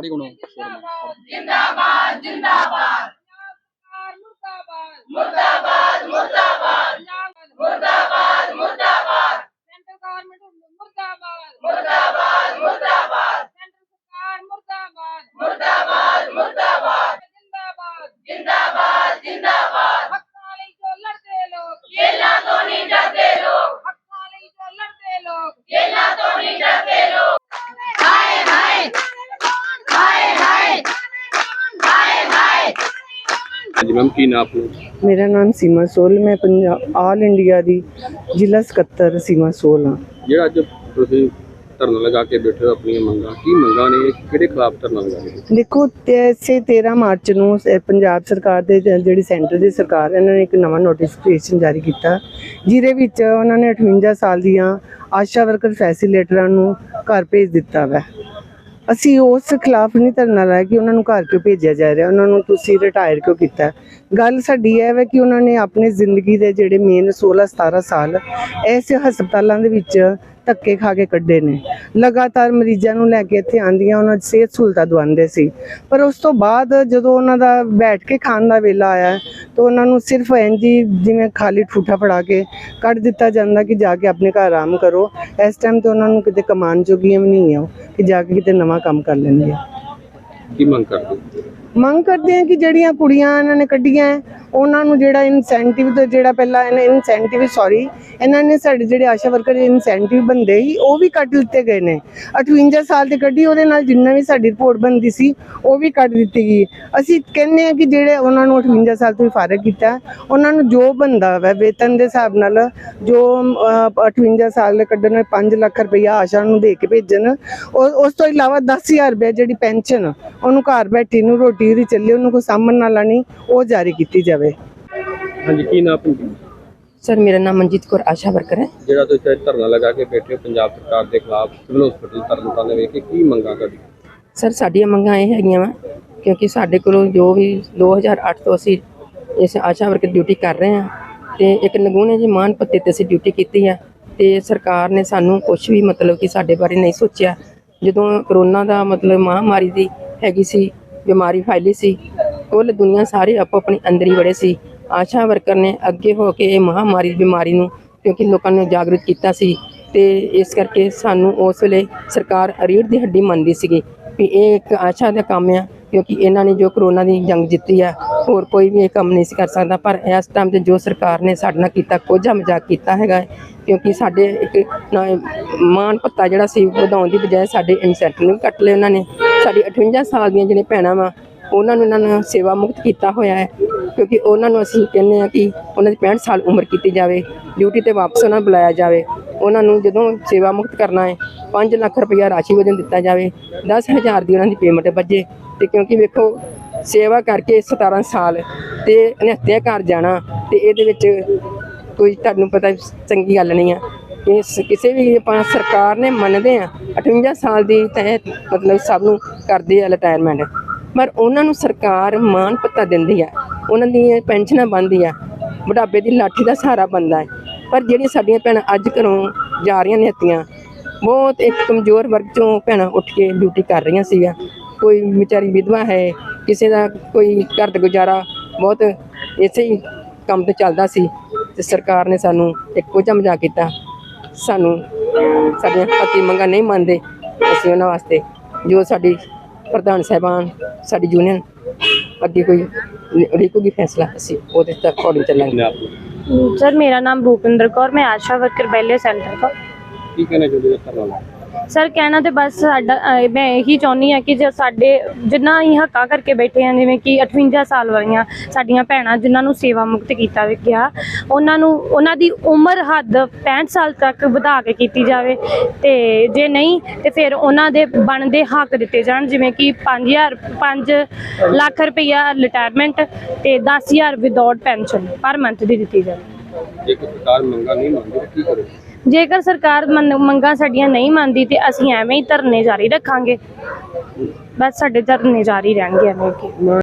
ਫੜੀ ਕੋਣ ਜਿੰਦਾਬਾਦ। ਹਾਂਜੀ ਮੈਮ ਕੀ ਨਾਮ ਆਪਣਾ? ਮੇਰਾ ਨਾਮ ਸੀਮਾ ਸੋਲ ਮੈਂ ਪੰਜਾਬ ਆਲ ਇੰਡੀਆ ਦੀ ਜ਼ਿਲ੍ਹਾ ਸਕੱਤਰ ਸੀਮਾ ਸੋਲ ਹਾਂ। ਜਿਹੜਾ ਅੱਜ ਤੁਸੀਂ ਧਰਨਾ ਲਗਾ ਕੇ ਬੈਠੇ ਹੋ ਆਪਣੀਆਂ ਮੰਗਾਂ ਕੀ ਮੰਗਾਂ ਨੇ ਕਿਹੜੇ ਖਿਲਾਫ ਧਰਨਾ ਲਗਾ ਰਹੇ ਹੋ? ਦੇਖੋ ਤੇਸੇ 13 ਮਾਰਚ ਨੂੰ ਸ- ਪੰਜਾਬ ਸਰਕਾਰ ਦੇ ਜ- ਜਿਹੜੀ ਸੈਂਟਰ ਦੀ ਸਰਕਾਰ ਹੈ, ਇਹਨਾਂ ਨੇ ਇੱਕ ਨਵਾਂ ਨੋਟੀਫਿਕੇਸ਼ਨ ਜਾਰੀ ਕੀਤਾ। ਜਿਹਦੇ ਵਿੱਚ ਉਹਨਾਂ ਨੇ 58 ਸਾਲ ਦੀਆਂ ਆਸ਼ਾ ਵਰਕਰ ਫੈਸੀਲੇਟਰਾਂ ਨੂੰ ਘਰ ਭੇਜ ਦਿੱਤਾ ਵਾ। ਅਸੀਂ ਉਸ ਖਿਲਾਫ ਨਹੀਂ ਧਰਨਾ ਲਾਇਆ ਕਿ ਉਹਨਾਂ ਨੂੰ ਘਰ ਕਿਉਂ ਭੇਜਿਆ ਜਾ ਰਿਹਾ, ਉਹਨਾਂ ਨੂੰ ਤੁਸੀਂ ਰਿਟਾਇਰ ਕਿਉਂ ਕੀਤਾ। ਗੱਲ ਸਾਡੀ ਇਹ ਹੈ ਕਿ ਉਹਨਾਂ ਨੇ ਆਪਣੀ ਜ਼ਿੰਦਗੀ ਦੇ ਜਿਹੜੇ ਮੇਨ 16 17 ਸਾਲ ਐਸੇ ਹਸਪਤਾਲਾਂ ਦੇ ਵਿੱਚ ਧੱਕੇ ਖਾ ਕੇ ਕੱਢੇ ਨੇ। ਲਗਾਤਾਰ ਮਰੀਜ਼ਾਂ ਨੂੰ ਲੈ ਕੇ ਇੱਥੇ ਆਂਦੀਆਂ ਉਹਨਾਂ ਦੀ ਸਿਹਤ ਸਹੂਲਤਾਂ ਦਵਾਉਂਦੇ ਸੀ। ਪਰ ਉਸ ਤੋਂ ਬਾਅਦ ਜਦੋਂ ਉਹਨਾਂ ਦਾ ਬੈਠ ਕੇ ਖਾਣ ਦਾ ਵੇਲਾ ਆਇਆ ਤਾਂ ਉਹਨਾਂ ਨੂੰ ਸਿਰਫ ਹੀ ਜਿਵੇਂ ਖਾਲੀ ਠੂਠਾ ਫੜਾ ਕੇ ਕੱਢ ਦਿੱਤਾ ਜਾਂਦਾ ਕਿ ਜਾ ਕੇ ਆਪਣੇ ਘਰ ਆਰਾਮ ਕਰੋ। ਇਸ ਟਾਈਮ ਤੇ ਉਹਨਾਂ ਨੂੰ ਕਿਤੇ ਕਮਾਨ ਜੋਗੀਆਂ ਵੀ ਨਹੀਂ ਆ ਕਿ ਜਾ ਕੇ ਕਿਤੇ ਨਵਾਂ ਕੰਮ ਕਰ ਲੈਣਗੇ। ਕੀ ਮੰਗ ਕਰਦੇ ਮੰਗ ਕਰਦੇ ਆ ਕਿ ਜਿਹੜੀਆਂ ਕੁੜੀਆਂ ਇਹਨਾਂ ਨੇ ਕੱਢੀਆਂ ਉਹਨਾਂ ਨੂੰ ਜਿਹੜਾ ਇਨਸੈਂਟਿਵ ਤੇ ਜਿਹੜਾ ਪਹਿਲਾਂ ਇਹਨਾਂ ਇਨਸੈਂਟਿਵ ਸੌਰੀ ਇਹਨਾਂ ਨੇ ਸਾਡੇ ਜਿਹੜੇ ਆਸ਼ਾ ਵਰਕਰ ਦੇ ਇਨਸੈਂਟਿਵ ਬੰਦੇ ਸੀ ਉਹ ਵੀ ਕੱਟ ਦਿੱਤੇ ਗਏ ਨੇ। 58 ਸਾਲ ਤੇ ਕੱਢੀ ਉਹਦੇ ਨਾਲ ਜਿੰਨਾ ਵੀ ਸਾਡੀ ਰਿਪੋਰਟ ਬੰਦੀ ਸੀ ਉਹ ਵੀ ਕੱਟ ਦਿੱਤੀ ਗਈ। ਅਸੀਂ ਕਹਿੰਦੇ ਆ ਕਿ ਜਿਹੜੇ ਉਹਨਾਂ ਨੂੰ 58 ਸਾਲ ਤੋਂ ਫਾਰਗ ਕੀਤਾ ਉਹਨਾਂ ਨੂੰ ਜੋ ਬੰਦਾ ਹੈ ਵੇਤਨ ਦੇ ਹਿਸਾਬ ਨਾਲ ਜੋ ਅਹ, 58 ਸਾਲ ਦੇ ਕੱਢਣ ਨੂੰ 5 ਲੱਖ ਰੁਪਇਆ ਆਸ਼ਾ ਨੂੰ ਦੇ ਕੇ ਭੇਜਣ ਉਸ ਤੋਂ ਇਲਾਵਾ 10000 ਰੁਪਏ ਜਿਹੜੀ ਪੈਨਸ਼ਨ ਉਹਨੂੰ ਘਰ ਬੈਠੀ ਨੂੰ ਰੋਟੀ ਉਹਦੀ ਚੱਲੇ ਉਹਨੂੰ ਕੋਈ ਸਾਹਮਣ ਨਾਲ ਆਣੀ ਉਹ ਜਾਰੀ ਕੀਤੀ ਜਾਵੇ। ਹਾਂਜੀ ਕੀ ਨਾਮ ਆਪਣਾ? ਸਰ ਮੇਰਾ ਨਾਮ ਮਨਜੀਤ ਕੌਰ ਆਸ਼ਾ ਵਰਕਰ ਹੈ। ਜਿਹੜਾ ਤੁਸੀਂ ਅੱਜ ਧਰਨਾ ਲਗਾ ਕੇ ਬੈਠੇ ਹੋ ਪੰਜਾਬ ਸਰਕਾਰ ਦੇ ਖਿਲਾਫ ਸਿਵਲ ਹਸਪੀਟਲ ਤਰਨਤਾਰਨ ਦੇ ਵਿੱਚ ਕੀ ਮੰਗਾਂ ਤੁਹਾਡੀ? ਸਰ ਸਾਡੀਆਂ ਮੰਗਾਂ ਇਹ ਹੈਗੀਆਂ ਵਾ ਕਿਉਂਕਿ ਸਾਡੇ ਕੋਲੋਂ ਜੋ ਵੀ 2008 ਤੋਂ ਅਸੀਂ ਇਸ ਆਸ਼ਾ ਵਰਕਰ ਡਿਊਟੀ ਕਰ ਰਹੇ ਹਾਂ ਤੇ ਇੱਕ ਨਗੂਣੇ ਜੀ ਮਾਨ ਪੱਤੇ ਤੇ ਅਸੀਂ ਡਿਊਟੀ ਕੀਤੀ ਆ ਤੇ ਸਰਕਾਰ ਨੇ ਸਾਨੂੰ ਕੁਝ ਵੀ ਮਤਲਬ ਕਿ ਸਾਡੇ ਬਾਰੇ ਨਹੀਂ ਸੋਚਿਆ। ਜਦੋਂ ਕਰੋਨਾ ਦਾ ਮਤਲਬ ਮਹਾਮਾਰੀ ਦੀ ਹੈਗੀ ਸੀ ਬਿਮਾਰੀ ਫੈਲੀ ਸੀ ਕੁੱਲ ਦੁਨੀਆ ਸਾਰੇ ਆਪੋ ਆਪਣੀ ਅੰਦਰ ਹੀ ਵੜੇ ਸੀ। ਆਸ਼ਾ ਵਰਕਰ ਨੇ ਅੱਗੇ ਹੋ ਕੇ ਇਹ ਮਹਾਮਾਰੀ ਬਿਮਾਰੀ ਨੂੰ ਕਿਉਂਕਿ ਲੋਕਾਂ ਨੂੰ ਜਾਗਰੂਕ ਕੀਤਾ ਸੀ ਤੇ ਇਸ ਕਰਕੇ ਸਾਨੂੰ ਉਸ ਵੇਲੇ ਸਰਕਾਰ ਰੀੜ ਦੀ ਹੱਡੀ ਮੰਨਦੀ ਸੀਗੀ ਵੀ ਇਹ ਇੱਕ ਆਸ਼ਾ ਦਾ ਕੰਮ ਆ ਕਿਉਂਕਿ ਇਹਨਾਂ ਨੇ ਜੋ ਕਰੋਨਾ ਦੀ ਜੰਗ ਜਿੱਤੀ ਆ, ਹੋਰ ਕੋਈ ਵੀ ਇਹ ਕੰਮ ਨਹੀਂ ਸੀ ਕਰ ਸਕਦਾ। ਪਰ ਇਸ ਟਾਈਮ ਤੇ ਜੋ ਸਰਕਾਰ ਨੇ ਸਾਡੇ ਨਾਲ ਕੀਤਾ, ਕੋਝਾ ਮਜ਼ਾਕ ਕੀਤਾ ਹੈਗਾ ਕਿਉਂਕਿ ਸਾਡੇ ਇੱਕ ਨਾ- ਮਾਣ ਭੱਤਾ ਜਿਹੜਾ ਸੀ ਵਧਾਉਣ ਦੀ ਬਜਾਏ ਸਾਡੇ ਇਨਸੈਂਟਿਵ ਨੂੰ ਕੱਟ ਲਏ ਉਹਨਾਂ ਨੇ। ਸਾਡੀ 58 ਸਾਲ ਦੀਆਂ ਜਿਹੜੀਆਂ ਭੈਣਾਂ ਵਾ ਉਹਨਾਂ ਨੂੰ ਇਹਨਾਂ ਨੇ ਸੇਵਾ ਮੁਕਤ ਕੀਤਾ ਹੋਇਆ ਹੈ, ਕਿਉਂਕਿ ਉਹਨਾਂ ਨੂੰ ਅਸੀਂ ਕਹਿੰਦੇ ਆ ਕਿ ਉਹਨਾਂ ਦੀ 65 ਸਾਲ ਉਮਰ ਕੀਤੀ ਜਾਵੇ ਡਿਊਟੀ ਤੇ ਵਾਪਸ ਉਹਨਾਂ ਨੂੰ ਬੁਲਾਇਆ ਜਾਵੇ। ਉਹਨਾਂ ਨੂੰ ਜਦੋਂ ਸੇਵਾ ਮੁਕਤ ਕਰਨਾ ਹੈ 5 ਲੱਖ ਰੁਪਇਆ ਰਾਸ਼ੀ ਵਜੋਂ ਦਿੱਤਾ ਜਾਵੇ 10000 ਦੀ ਉਹਨਾਂ ਦੀ ਪੇਮੈਂਟ ਵੱਜੇ। ਤੇ ਕਿਉਂਕਿ ਵੇਖੋ, ਸੇਵਾ ਕਰਕੇ 17 ਸਾਲ ਤੇ ਨਿਹੱਤਿਆ ਘਰ ਜਾਣਾ ਤੇ ਇਹਦੇ ਵਿੱਚ ਕੋਈ ਤੁਹਾਨੂੰ ਪਤਾ ਚੰਗੀ ਗੱਲ ਨਹੀਂ ਆ। ਕਿ ਕਿਸੇ ਵੀ ਆਪਾਂ ਸਰਕਾਰ ਨੇ ਮੰਨਦੇ ਆ 58 ਸਾਲ ਦੀ ਤਹਿਤ ਮਤਲਬ ਸਭ ਨੂੰ ਕਰਦੇ ਆ ਰਿਟਾਇਰਮੈਂਟ ਪਰ ਉਹਨਾਂ ਨੂੰ ਸਰਕਾਰ ਮਾਨ ਪੱਤਾ ਦਿੰਦੀ ਆ। ਉਹਨਾਂ ਦੀਆਂ ਪੈਨਸ਼ਨਾਂ ਬੰਦੀ ਆ। ਬੁਢਾਪੇ ਦੀ ਲਾਠੀ ਦਾ ਸਹਾਰਾ ਬੰਦਾ ਹੈ। ਪਰ ਜਿਹੜੀਆਂ ਸਾਡੀਆਂ ਭੈਣਾਂ ਅੱਜ ਘਰੋਂ ਜਾ ਰਹੀਆਂ ਨੇ ਨਿਹੱਤੀਆਂ ਬਹੁਤ ਇੱਕ ਕਮਜ਼ੋਰ ਵਰਗ ਚੋਂ ਭੈਣਾਂ ਉੱਠ ਕੇ ਡਿਊਟੀ ਕਰ ਰਹੀਆਂ ਸੀਗਾ ਕੋਈ ਵਿਚਾਰੀ ਵਿਧਵਾ ਹੈ, ਕਿਸੇ ਦਾ ਕੋਈ ਘਰ ਦਾ ਗੁਜ਼ਾਰਾ, ਬਹੁਤ ਇਸੇ ਹੀ ਕੰਮ ਤੇ ਚੱਲਦਾ ਸੀ ਤੇ ਸਰਕਾਰ ਨੇ ਸਾਨੂੰ ਇੱਕ ਕੋਝਾ ਮਜ਼ਾਕ ਕੀਤਾ। ਸਾਨੂੰ ਸਾਡੀਆਂ ਹੱਕੀ ਮੰਗਾਂ ਨਹੀਂ ਮੰਨਦੇ ਅਸੀਂ ਉਹਨਾਂ ਵਾਸਤੇ। ਜੋ ਸਾਡੀ ਪ੍ਰਧਾਨ ਸਹਿਬਾਨ ਸਾਡੀ ਯੂਨੀਅਨ ਅੱਗੇ ਕੋਈ ਲਿਖੂਗੀ ਫੈਸਲਾ ਅਸੀਂ ਉਹਦੇ ਤੱਕ ਅਕੋਰਡਿੰਗ ਚੱਲਾਂਗੇ। ਸਰ ਮੇਰਾ ਨਾਮ ਭੂਪਿੰਦਰ ਕੌਰ ਮੈਂ ਆਸ਼ਾ ਵਰਕਰ ਬੈਲੇ ਸੈਂਟਰ ਤੋਂ। ਕੀ ਕਹਿਣਾ ਚਾਹੁੰਦੇ ਹੋ ਸਰ ਸਰ, ਕਹਿਣਾ ਤੇ ਬਸ ਸਾਡਾ ਮੈਂ ਇਹੀ ਚਾਹੁੰਦੀ ਹਾਂ ਕਿ ਜੇ ਸਾਡੇ ਜਿੰਨਾ ਅਸੀਂ ਹੱਕਾ ਕਰਕੇ ਬੈਠੇ ਹਾਂ, ਜਿਵੇਂ ਕਿ 58 ਸਾਲ ਵਾਲੀਆਂ ਸਾਡੀਆਂ ਭੈਣਾਂ ਜਿਨ੍ਹਾਂ ਨੂੰ ਸੇਵਾ ਮੁਕਤ ਕੀਤਾ ਗਿਆ, ਉਹਨਾਂ ਨੂੰ, ਉਹਨਾਂ ਦੀ ਉਮਰ ਹੱਦ 65 ਸਾਲ ਤੱਕ ਵਧਾ ਕੇ ਕੀਤੀ ਜਾਵੇ ਤੇ ਜੇ ਨਹੀਂ, ਤੇ ਫਿਰ ਉਹਨਾਂ ਦੇ ਬਣਦੇ ਹੱਕ ਦਿੱਤੇ ਜਾਣ, ਜਿਵੇਂ ਕਿ 5000 5 ਲੱਖ ਰੁਪਇਆ ਰਿਟਾਇਰਮੈਂਟ ਤੇ 10000 ਵਿਦਆਊਟ ਪੈਨਸ਼ਨ ਪਰ ਮੰਥ ਦੀ ਦਿੱਤੀ ਜਾਵੇ। ਜੇ ਕੋਈ ਸਰਕਾਰ ਮੰਗਾਂ ਨਹੀਂ ਮੰਨਦੀ, ਕੀ ਕਰੋ? ਜੇਕਰ ਸਰਕਾਰ ਮੰਗਾਂ ਸਾਡੀਆਂ ਨਹੀਂ ਮੰਨਦੀ ਤੇ ਅਸੀਂ ਐਵੇਂ ਹੀ ਧਰਨੇ ਜਾਰੀ ਰੱਖਾਂਗੇ। ਬਸ ਸਾਡੇ ਧਰਨੇ ਜਾਰੀ ਰਹਿਣਗੇ ਐਵੇਂ ਕਿ।